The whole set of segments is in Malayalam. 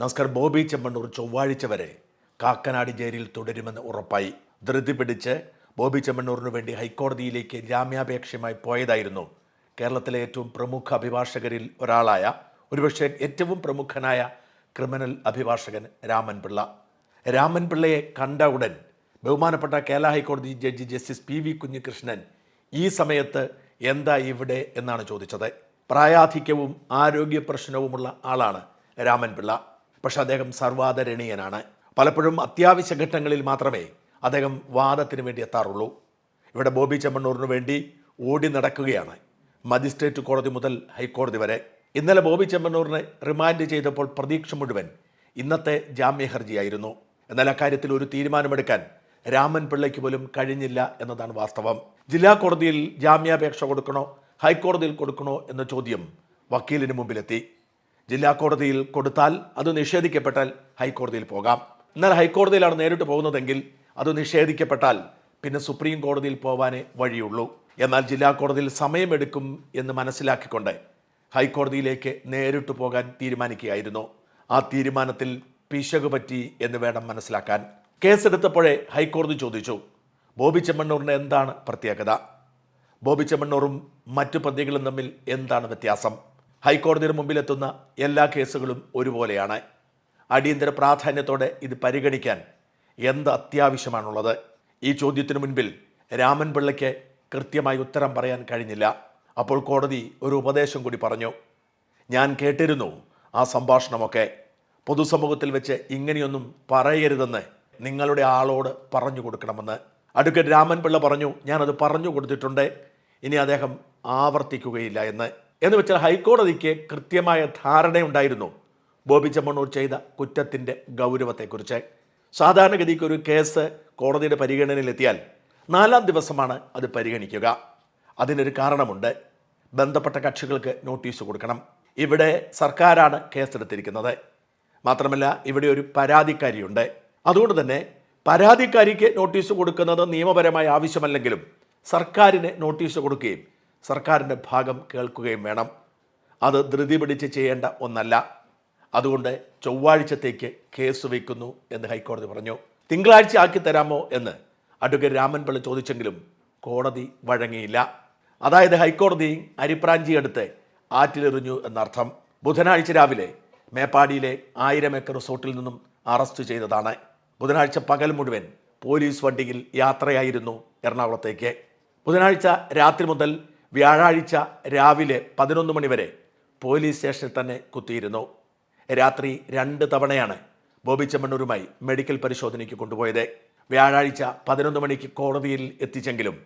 നമസ്കാരം. ബോബി ചെമ്മണ്ണൂർ ചൊവ്വാഴ്ച വരെ കാക്കനാട് ജയിലിൽ തുടരുമെന്ന് ഉറപ്പായി. ധൃതി പിടിച്ച് ബോബി ചെമ്മണ്ണൂറിനു വേണ്ടി ഹൈക്കോടതിയിലേക്ക് ജാമ്യാപേക്ഷയുമായി പോയതായിരുന്നു കേരളത്തിലെ ഏറ്റവും പ്രമുഖ അഭിഭാഷകരിൽ ഒരാളായ ഒരുപക്ഷെ ഏറ്റവും പ്രമുഖനായ ക്രിമിനൽ അഭിഭാഷകൻ രാമൻ പിള്ള രാമൻ പിള്ളയെ കണ്ട ഉടൻ ബഹുമാനപ്പെട്ട കേരള ഹൈക്കോടതി judge justice P V Kunhikrishnan ഈ സമയത്ത് എന്താ ഇവിടെ എന്നാണ് ചോദിച്ചത്. പ്രായാധിക്യവും ആരോഗ്യ പ്രശ്നവുമുള്ള ആളാണ് രാമൻ പിള്ള പക്ഷെ അദ്ദേഹം സർവാദരണീയനാണ്. പലപ്പോഴും അത്യാവശ്യ ഘട്ടങ്ങളിൽ മാത്രമേ അദ്ദേഹം വാദത്തിന് വേണ്ടി എത്താറുള്ളൂ. ഇവിടെ ബോബി ചെമ്മണ്ണൂറിന് വേണ്ടി ഓടി നടക്കുകയാണ് മജിസ്ട്രേറ്റ് കോടതി മുതൽ ഹൈക്കോടതി വരെ. ഇന്നലെ ബോബി ചെമ്മണ്ണൂറിനെ റിമാൻഡ് ചെയ്തപ്പോൾ പ്രതീക്ഷ മുഴുവൻ ഇന്നത്തെ ജാമ്യ ഹർജിയായിരുന്നു എന്നാൽ അക്കാര്യത്തിൽ ഒരു തീരുമാനമെടുക്കാൻ രാമൻ പിള്ളയ്ക്ക് പോലും കഴിഞ്ഞില്ല എന്നതാണ് വാസ്തവം. ജില്ലാ കോടതിയിൽ ജാമ്യാപേക്ഷ കൊടുക്കണോ ഹൈക്കോടതിയിൽ കൊടുക്കണോ എന്ന ചോദ്യം വക്കീലിന് മുമ്പിലെത്തി. ജില്ലാ കോടതിയിൽ കൊടുത്താൽ അത് നിഷേധിക്കപ്പെട്ടാൽ ഹൈക്കോടതിയിൽ പോകാം. എന്നാൽ ഹൈക്കോടതിയിലാണ് നേരിട്ട് പോകുന്നതെങ്കിൽ അത് നിഷേധിക്കപ്പെട്ടാൽ പിന്നെ സുപ്രീം കോടതിയിൽ പോവാനേ വഴിയുള്ളൂ. എന്നാൽ ജില്ലാ കോടതിയിൽ സമയമെടുക്കും എന്ന് മനസ്സിലാക്കിക്കൊണ്ട് ഹൈക്കോടതിയിലേക്ക് നേരിട്ട് പോകാൻ തീരുമാനിക്കുകയായിരുന്നു. ആ തീരുമാനത്തിൽ പിശക് പറ്റി എന്ന് വേണം മനസ്സിലാക്കാൻ. കേസെടുത്തപ്പോഴേ ഹൈക്കോടതി ചോദിച്ചു ബോബി ചെമ്മണ്ണൂറിന് എന്താണ് പ്രത്യേകത? ബോബി ചെമ്മണ്ണൂറും മറ്റു പ്രതികളും തമ്മിൽ എന്താണ് വ്യത്യാസം? ഹൈക്കോടതിയുടെ മുമ്പിലെത്തുന്ന എല്ലാ കേസുകളും ഒരുപോലെയാണ്. അടിയന്തര പ്രാധാന്യത്തോടെ ഇത് പരിഗണിക്കാൻ എന്ത് അത്യാവശ്യമാണുള്ളത്? ഈ ചോദ്യത്തിനു മുൻപിൽ രാമൻ പിള്ളയ്ക്ക് കൃത്യമായി ഉത്തരം പറയാൻ കഴിഞ്ഞില്ല. അപ്പോൾ കോടതി ഒരു ഉപദേശം കൂടി പറഞ്ഞു. ഞാൻ കേട്ടിരുന്നു ആ സംഭാഷണമൊക്കെ. പൊതുസമൂഹത്തിൽ വെച്ച് ഇങ്ങനെയൊന്നും പറയരുതെന്ന് നിങ്ങളുടെ ആളോട് പറഞ്ഞു കൊടുക്കണമെന്ന്. അഡ്വക്കേറ്റ് രാമൻ പിള്ള പറഞ്ഞു ഞാനത് പറഞ്ഞു കൊടുത്തിട്ടുണ്ട്. ഇനി അദ്ദേഹം ആവർത്തിക്കുകയില്ല എന്ന്. എന്ന് വെച്ചാൽ ഹൈക്കോടതിക്ക് കൃത്യമായ ധാരണയുണ്ടായിരുന്നു. ബോബി ചെമ്മണ്ണൂർ ചെയ്ത കുറ്റത്തിന്റെ ഗൗരവത്തെക്കുറിച്ച്. സാധാരണഗതിക്ക് ഒരു കേസ് കോടതിയുടെ പരിഗണനയിലെത്തിയാൽ നാലാം ദിവസമാണ് അത് പരിഗണിക്കുക. അതിനൊരു കാരണമുണ്ട്. ബന്ധപ്പെട്ട കക്ഷികൾക്ക് നോട്ടീസ് കൊടുക്കണം. ഇവിടെ സർക്കാരാണ് കേസെടുത്തിരിക്കുന്നത്. മാത്രമല്ല ഇവിടെ ഒരു പരാതിക്കാരിയുണ്ട്. അതുകൊണ്ട് തന്നെ പരാതിക്കാരിക്ക് നോട്ടീസ് കൊടുക്കുന്നത് നിയമപരമായ ആവശ്യമല്ലെങ്കിലും സർക്കാരിന് നോട്ടീസ് കൊടുക്കുകയും സർക്കാരിന്റെ ഭാഗം കേൾക്കുകയും വേണം. അത് ധൃതി പിടിച്ച് ചെയ്യേണ്ട ഒന്നല്ല. അതുകൊണ്ട് ചൊവ്വാഴ്ചത്തേക്ക് കേസ് വയ്ക്കുന്നു എന്ന് ഹൈക്കോടതി പറഞ്ഞു. തിങ്കളാഴ്ച ആക്കി തരാമോ എന്ന് അഡ്വക്കേറ്റ് രാമൻപള്ളി ചോദിച്ചെങ്കിലും കോടതി വഴങ്ങിയില്ല. അതായത് ഹൈക്കോടതി അരിപ്രാഞ്ചി എടുത്ത് ആറ്റിലെറിഞ്ഞു എന്നർത്ഥം. ബുധനാഴ്ച രാവിലെ മേപ്പാടിയിലെ ആയിരം ഏക്കർ റിസോർട്ടിൽ നിന്നും അറസ്റ്റ് ചെയ്തതാണ്. ബുധനാഴ്ച പകൽ മുഴുവൻ പോലീസ് വണ്ടിയിൽ യാത്രയായിരുന്നു എറണാകുളത്തേക്ക്. ബുധനാഴ്ച രാത്രി മുതൽ വ്യാഴാഴ്ച രാവിലെ പതിനൊന്ന് മണിവരെ പോലീസ് സ്റ്റേഷനിൽ തന്നെ കുത്തിയിരുന്നു. രാത്രി രണ്ട് തവണയാണ് ബോബി ചെമ്മണ്ണൂരുമായി മെഡിക്കൽ പരിശോധനയ്ക്ക് കൊണ്ടുപോയത്. വ്യാഴാഴ്ച പതിനൊന്ന് മണിക്ക് കോടതിയിൽ എത്തിച്ചെങ്കിലും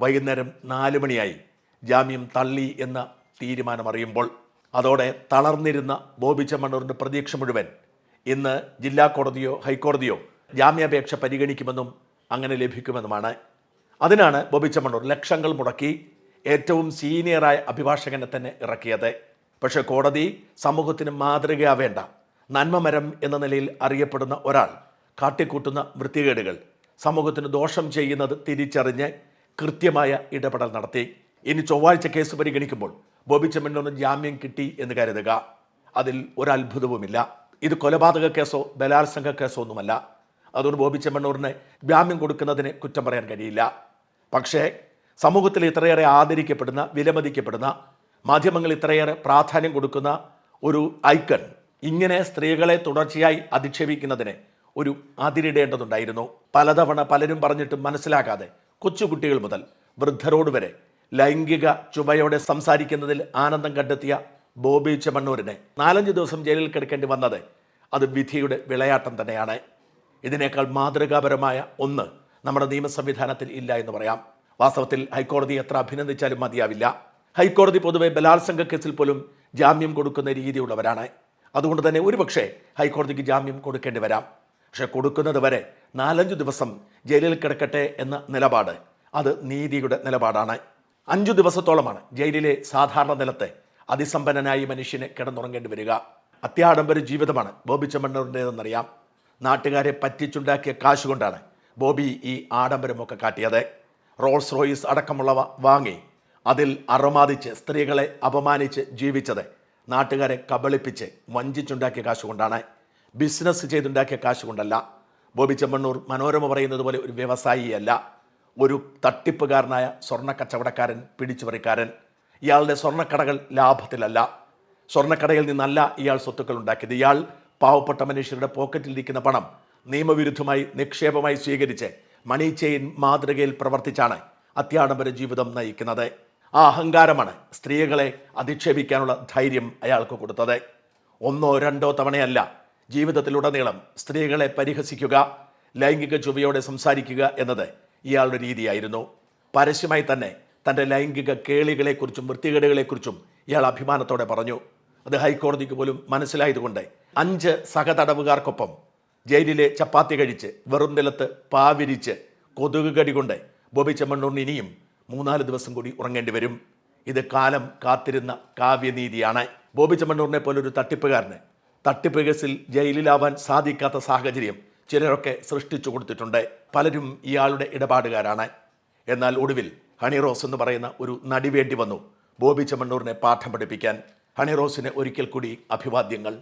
വൈകുന്നേരം നാല് മണിയായി ജാമ്യം തള്ളി എന്ന തീരുമാനമറിയുമ്പോൾ. അതോടെ തളർന്നിരുന്ന ബോബി ചെമ്മണ്ണൂരിന്റെ പ്രതീക്ഷ മുഴുവൻ ഇന്ന് ജില്ലാ കോടതിയോ ഹൈക്കോടതിയോ ജാമ്യാപേക്ഷ പരിഗണിക്കുമെന്നും അങ്ങനെ ലഭിക്കുമെന്നുമാണ്. അതിനാണ് ബോബി ചെമ്മണ്ണൂർ ലക്ഷങ്ങൾ മുടക്കി ഏറ്റവും സീനിയറായ അഭിഭാഷകനെ തന്നെ ഇറക്കിയത്. പക്ഷേ കോടതി സമൂഹത്തിന് മാതൃകയാവേണ്ട. നന്മമരം എന്ന നിലയിൽ അറിയപ്പെടുന്ന ഒരാൾ കാട്ടിക്കൂട്ടുന്ന വൃത്തികേടുകൾ സമൂഹത്തിന് ദോഷം ചെയ്യുന്നത് തിരിച്ചറിഞ്ഞ് കൃത്യമായ ഇടപെടൽ നടത്തി. ഇനി ചൊവ്വാഴ്ച കേസ് പരിഗണിക്കുമ്പോൾ ബോബി ചെമ്മണ്ണൂരിന് ജാമ്യം കിട്ടി എന്ന് കരുതുക. അതിൽ ഒരത്ഭുതവുമില്ല. ഇത് കൊലപാതക കേസോ ബലാത്സംഗ കേസോ ഒന്നുമല്ല. അതുകൊണ്ട് ബോബി ചെമ്മണ്ണൂറിന് ജാമ്യം കൊടുക്കുന്നതിന് കുറ്റം പറയാൻ കഴിയില്ല. പക്ഷേ സമൂഹത്തിൽ ഇത്രയേറെ ആദരിക്കപ്പെടുന്ന വിലമതിക്കപ്പെടുന്ന മാധ്യമങ്ങൾ ഇത്രയേറെ പ്രാധാന്യം കൊടുക്കുന്ന ഒരു ഐക്കൺ ഇങ്ങനെ സ്ത്രീകളെ തുടർച്ചയായി അധിക്ഷേപിക്കുന്നതിന് ഒരു അതിരിടേണ്ടതുണ്ടായിരുന്നു. പലതവണ പലരും പറഞ്ഞിട്ടും മനസ്സിലാക്കാതെ കൊച്ചുകുട്ടികൾ മുതൽ വൃദ്ധരോട് വരെ ലൈംഗിക ചുമയോടെ സംസാരിക്കുന്നതിൽ ആനന്ദം കണ്ടെത്തിയ ബോബി ചെമ്മണ്ണൂരിനെ നാലഞ്ച് ദിവസം ജയിലിൽ കിടക്കേണ്ടി വന്നത് അത് വിധിയുടെ വിളയാട്ടം തന്നെയാണ്. ഇതിനേക്കാൾ മാതൃകാപരമായ ഒന്ന് നമ്മുടെ നിയമ സംവിധാനത്തിൽ ഇല്ല എന്ന് പറയാം. വാസ്തവത്തിൽ ഹൈക്കോടതി എത്ര അഭിനന്ദിച്ചാലും മതിയാവില്ല. ഹൈക്കോടതി പൊതുവെ ബലാത്സംഗ കേസിൽ പോലും ജാമ്യം കൊടുക്കുന്ന രീതിയുള്ളവരാണ്. അതുകൊണ്ട് തന്നെ ഒരുപക്ഷെ ഹൈക്കോടതിക്ക് ജാമ്യം കൊടുക്കേണ്ടി വരാം. പക്ഷെ കൊടുക്കുന്നത് വരെ നാലഞ്ചു ദിവസം ജയിലിൽ കിടക്കട്ടെ എന്ന നിലപാട്. അത് നീതിയുടെ നിലപാടാണ്. അഞ്ചു ദിവസത്തോളമാണ് ജയിലിലെ സാധാരണ നിലത്തെ അതിസമ്പന്നനായി മനുഷ്യന് കിടന്നുറങ്ങേണ്ടി വരിക. അത്യാഡംബര ജീവിതമാണ് ബോബി ചെമ്മണ്ണൂരിന്റെതെന്നറിയാം. നാട്ടുകാരെ പറ്റിച്ചുണ്ടാക്കിയ കാശുകൊണ്ടാണ് ബോബി ഈ ആഡംബരമൊക്കെ കാട്ടിയത്. റോൾസ് റോയിസ് അടക്കമുള്ളവ വാങ്ങി അതിൽ അറുമാദിച്ച് സ്ത്രീകളെ അപമാനിച്ച് ജീവിച്ചത് നാട്ടുകാരെ കബളിപ്പിച്ച് വഞ്ചിച്ചുണ്ടാക്കിയ കാശുകൊണ്ടാണ്. ബിസിനസ് ചെയ്തുണ്ടാക്കിയ കാശുകൊണ്ടല്ല. ബോബി ചെമ്മണ്ണൂർ മനോരമ പറയുന്നത് പോലെ ഒരു വ്യവസായിയല്ല. ഒരു തട്ടിപ്പുകാരനായ സ്വർണ കച്ചവടക്കാരൻ പിടിച്ചുപറിക്കാരൻ. ഇയാളുടെ സ്വർണക്കടകൾ ലാഭത്തിലല്ല. സ്വർണക്കടയിൽ നിന്നല്ല ഇയാൾ സ്വത്തുക്കൾ ഉണ്ടാക്കിയത്. ഇയാൾ പാവപ്പെട്ട മനുഷ്യരുടെ പോക്കറ്റിലിരിക്കുന്ന പണം നിയമവിരുദ്ധമായി നിക്ഷേപമായി സ്വീകരിച്ച് മണി ചെയിൻ മാതൃകയിൽ പ്രവർത്തിച്ചാണ് അത്യാഡംബര ജീവിതം നയിക്കുന്നത്. ആ അഹങ്കാരമാണ് സ്ത്രീകളെ അധിക്ഷേപിക്കാനുള്ള ധൈര്യം അയാൾക്ക് കൊടുത്തത്. ഒന്നോ രണ്ടോ തവണയല്ല ജീവിതത്തിലുടനീളം സ്ത്രീകളെ പരിഹസിക്കുക ലൈംഗിക ചുവയോടെ സംസാരിക്കുക എന്നത് ഇയാളുടെ രീതിയായിരുന്നു. പരസ്യമായി തന്നെ തന്റെ ലൈംഗിക കേളികളെക്കുറിച്ചും വൃത്തികേടുകളെക്കുറിച്ചും ഇയാൾ അഭിമാനത്തോടെ പറഞ്ഞു. അത് ഹൈക്കോടതിക്ക് പോലും മനസ്സിലായതുകൊണ്ട് അഞ്ച് സഹതടവുകാർക്കൊപ്പം ജയിലിലെ ചപ്പാത്തി കഴിച്ച് വെറും നിലത്ത് പാവിരിച്ച് കൊതുക് കടി കൊണ്ട് ബോബി ചെമ്മണ്ണൂറിന് ഇനിയും മൂന്നാൽ ദിവസം കൂടി ഉറങ്ങേണ്ടി വരും. ഇത് കാലം കാത്തിരുന്ന കാവ്യനീതിയാണ്. ബോബി ചെമ്മണ്ണൂറിനെ പോലൊരു തട്ടിപ്പുകാരന് തട്ടിപ്പ് കേസിൽ ജയിലിലാവാൻ സാധിക്കാത്ത സാഹചര്യം ചിലരൊക്കെ സൃഷ്ടിച്ചു കൊടുത്തിട്ടുണ്ട്. പലരും ഇയാളുടെ ഇടപാടുകാരാണ്. എന്നാൽ ഒടുവിൽ ഹണി റോസ് എന്ന് പറയുന്ന ഒരു നടി വേണ്ടി വന്നു ബോബി ചെമ്മണ്ണൂറിനെ പാഠം പഠിപ്പിക്കാൻ. ഹണി റോസിന് ഒരിക്കൽ കൂടി അഭിവാദ്യങ്ങൾ.